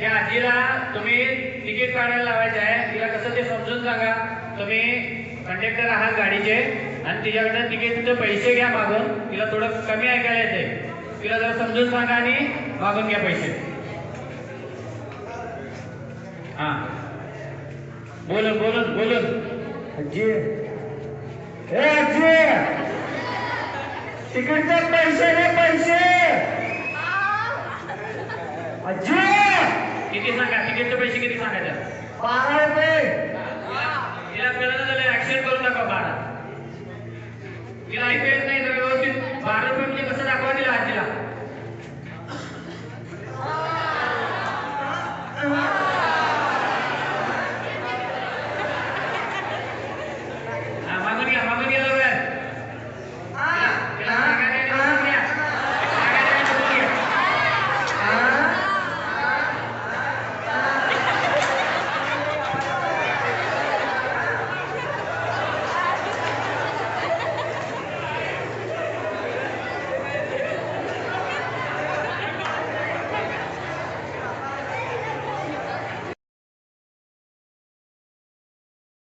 या आजीला तुम्ही तिकीट काढायला लावायचं आहे. तिला कसं ते समजून सांगा. तुम्ही कंडक्टर आहात गाडीचे आणि तिच्याकडनं तिकीटचे पैसे घ्या मागून. तिला थोडं कमी ऐकायला येते तिला जरा समजून सांगा आणि मागून घ्या पैसे. हा. बोलून बोलून बोलून. आजी. ए आजी. तिकीटचे पैसे रे पैसे आजी किती सांगा? तिकीटचे पैसे किती सांगायचे? बारा रुपये. तिला कळलं झालं ऍक्सिडेंट करून दाखवा बारा. तिला ऐकू